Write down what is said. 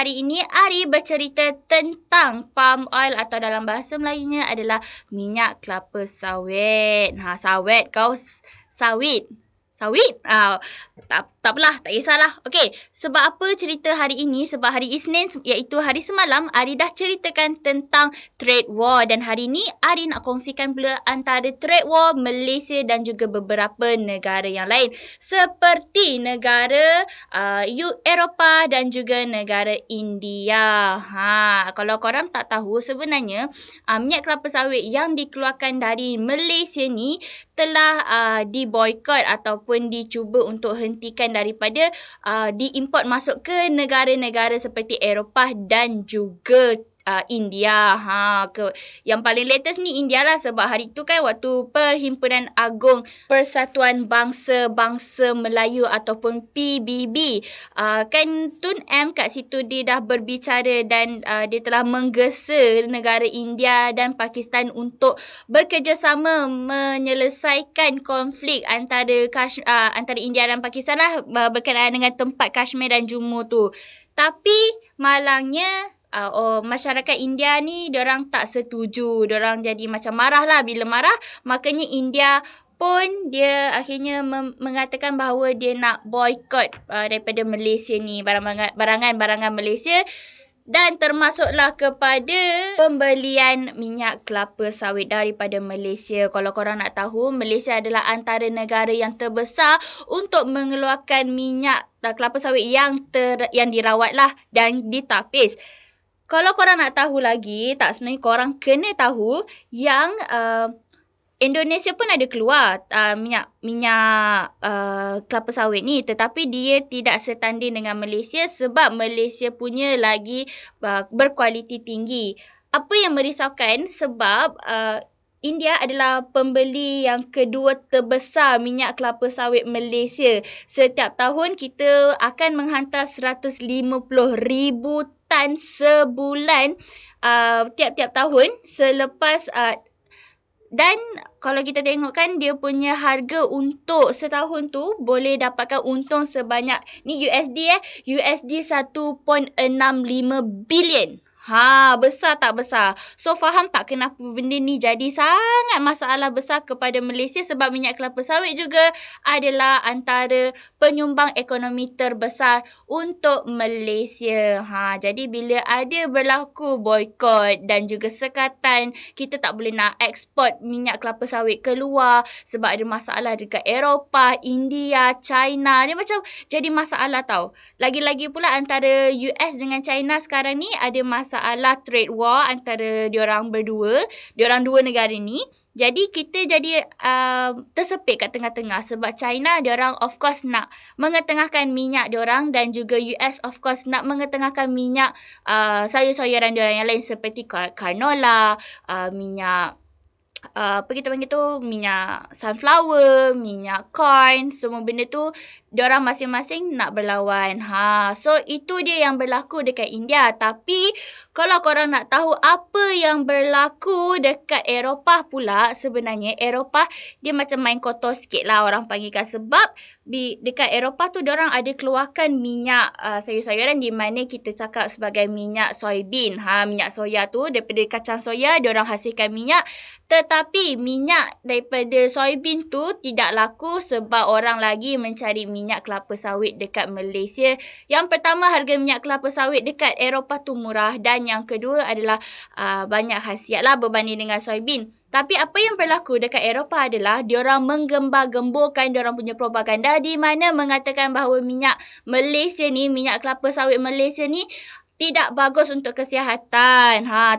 hari ini Ari bercerita tentang palm oil atau dalam bahasa Melayunya adalah minyak kelapa sawit. Ha, sawit kau sawit. Sawit? Uh, tak, tak apalah, tak kisahlah. Okey, sebab apa cerita hari ini? Sebab hari Isnin iaitu hari semalam, Ari dah ceritakan tentang trade war. Dan hari ini, Ari nak kongsikan pula antara trade war Malaysia dan juga beberapa negara yang lain. Seperti negara uh, Eropah dan juga negara India. Ha, kalau korang tak tahu, sebenarnya uh, minyak kelapa sawit yang dikeluarkan dari Malaysia ni telah uh, diboykot ataupun dicuba untuk hentikan daripada uh, diimport masuk ke negara-negara seperti Eropah dan juga uh, India. Ha ke yang paling latest ni India lah sebab hari tu kan waktu Perhimpunan Agung Persatuan Bangsa-Bangsa Melayu ataupun PBB. Uh, kan Tun M kat situ dia dah berbicara dan uh, dia telah menggesa negara India dan Pakistan untuk bekerjasama menyelesaikan konflik antara Kash, uh, antara India dan Pakistan lah uh, berkenaan dengan tempat Kashmir dan Jammu tu. Tapi malangnya uh, oh, masyarakat India ni orang tak setuju. Orang jadi macam marah lah. Bila marah, makanya India pun dia akhirnya mengatakan bahawa dia nak boycott uh, daripada Malaysia ni. Barangan-barangan Malaysia. Dan termasuklah kepada pembelian minyak kelapa sawit daripada Malaysia. Kalau korang nak tahu, Malaysia adalah antara negara yang terbesar untuk mengeluarkan minyak uh, kelapa sawit yang ter, yang dirawat lah dan ditapis kalau korang nak tahu lagi, tak sebenarnya korang kena tahu yang uh, Indonesia pun ada keluar uh, minyak minyak uh, kelapa sawit ni tetapi dia tidak setanding dengan Malaysia sebab Malaysia punya lagi uh, berkualiti tinggi. Apa yang merisaukan sebab uh, India adalah pembeli yang kedua terbesar minyak kelapa sawit Malaysia. Setiap tahun kita akan menghantar 150,000 tan sebulan uh, tiap-tiap tahun selepas uh, dan kalau kita tengok kan dia punya harga untuk setahun tu boleh dapatkan untung sebanyak ni USD eh USD 1.65 bilion. Ha, besar tak besar? So, faham tak kenapa benda ni jadi sangat masalah besar kepada Malaysia sebab minyak kelapa sawit juga adalah antara penyumbang ekonomi terbesar untuk Malaysia. Ha, jadi bila ada berlaku boykot dan juga sekatan, kita tak boleh nak ekspor minyak kelapa sawit keluar sebab ada masalah dekat Eropah, India, China. Dia macam jadi masalah tau. Lagi-lagi pula antara US dengan China sekarang ni ada masalah masalah trade war antara diorang berdua, diorang dua negara ni. Jadi kita jadi uh, tersepit kat tengah-tengah sebab China diorang of course nak mengetengahkan minyak diorang dan juga US of course nak mengetengahkan minyak uh, sayur-sayuran diorang yang lain seperti canola, uh, minyak Uh, apa kita panggil tu minyak sunflower, minyak corn, semua benda tu diorang masing-masing nak berlawan. Ha, so itu dia yang berlaku dekat India. Tapi kalau korang nak tahu apa yang berlaku dekat Eropah pula, sebenarnya Eropah dia macam main kotor sikit lah orang panggilkan sebab di, dekat Eropah tu diorang ada keluarkan minyak uh, sayur-sayuran di mana kita cakap sebagai minyak soybean. Ha, minyak soya tu daripada kacang soya diorang hasilkan minyak. Tetapi minyak daripada soybean tu tidak laku sebab orang lagi mencari minyak kelapa sawit dekat Malaysia. Yang pertama harga minyak kelapa sawit dekat Eropah tu murah dan yang kedua adalah uh, banyak khasiat lah berbanding dengan soybean. Tapi apa yang berlaku dekat Eropah adalah diorang menggembar-gemburkan diorang punya propaganda di mana mengatakan bahawa minyak Malaysia ni, minyak kelapa sawit Malaysia ni tidak bagus untuk kesihatan. Ha,